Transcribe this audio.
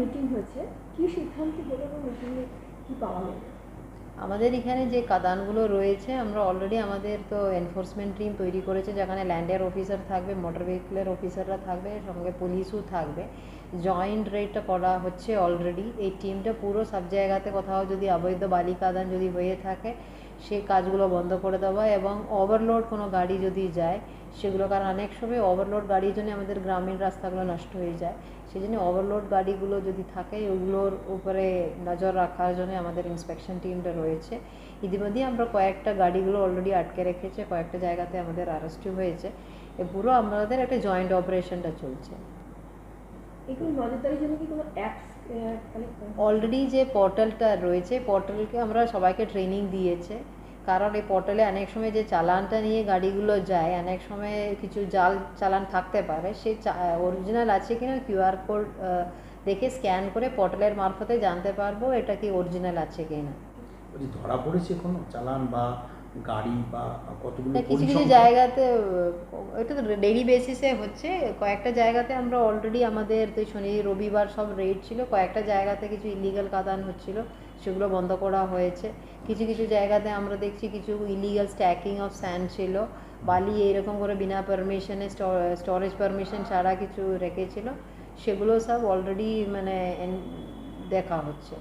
Meeting হয়েছে, কি সিদ্ধান্ত হলো মিটিংয়ে পাওয়া গেল? আমাদের এখানে যে কাদানগুলো রয়েছে, আমরা অলরেডি আমাদের তো এনফোর্সমেন্ট টিম তৈরি করেছে, যেখানে ল্যান্ডের অফিসার থাকবে মোটর ভেহিকলের অফিসাররা থাকবে, সঙ্গে পুলিশও থাকবে। জয়েন্ট রেটটা করা হচ্ছে অলরেডি এই টিমটা পুরো সব জায়গাতে কোথাও যদি অবৈধ বালি কাদান যদি হয়ে থাকে সেই কাজগুলো বন্ধ করে দেওয়া এবং ওভারলোড কোনো গাড়ি যদি যায়, সেগুলো কারণ অনেক সময় ওভারলোড গাড়ির জন্য আমাদের গ্রামীণ রাস্তাগুলো নষ্ট হয়ে যায়। সেই জন্য ওভারলোড গাড়িগুলো যদি থাকে, ওগুলোর উপরে নজর রাখার জন্য আমাদের ইন্সপেকশন টিমটা রয়েছে। ইতিমধ্যে আমরা কয়েকটা গাড়িগুলো অলরেডি আটকে রেখেছে, কয়েকটা জায়গাতে আমাদের অ্যারেস্টও হয়েছে। এ পুরো আমাদের একটা জয়েন্ট অপারেশনটা চলছে। এগুলো নজরদারির জন্য কি কোনো অ্যাপস অলরেডি যে পোর্টালটা রয়েছে পোর্টালকে আমরা সবাইকে ট্রেনিং দিয়েছে। কারণ এই পোর্টালে অনেক সময় যে চালানটা নিয়ে গাড়িগুলো যায়, অনেক সময় কিছু জাল, চালান থাকতে পারে সেই অরিজিনাল আছে কিনা কিউআর কোড দেখে স্ক্যান করে পোর্টালের মারফতে জানতে পারব এটা কি অরিজিনাল আছে কিনা। ধরা পড়েছে কোনো চালান বা গাড়ি বা কতগুলো কিছু কিছু জায়গাতে আহ, তো ডেইলি বেসিসে হচ্ছে কয়েকটা জায়গাতে আমরা অলরেডি আমাদের তো শনি রবিবার সব রেড ছিল কয়েকটা জায়গাতে কিছু ইলিগাল কাদান হচ্ছিল সেগুলো বন্ধ করা হয়েছে। কিছু কিছু জায়গাতে আমরা দেখছি কিছু ইলিগাল স্ট্যাকিং অফ স্যান্ড ছিল বালি এরকম করে বিনা পারমিশনে স্টোরেজ পারমিশন ছাড়া কিছু রেখেছিল সেগুলো সব অলরেডি মানে দেখা হচ্ছে।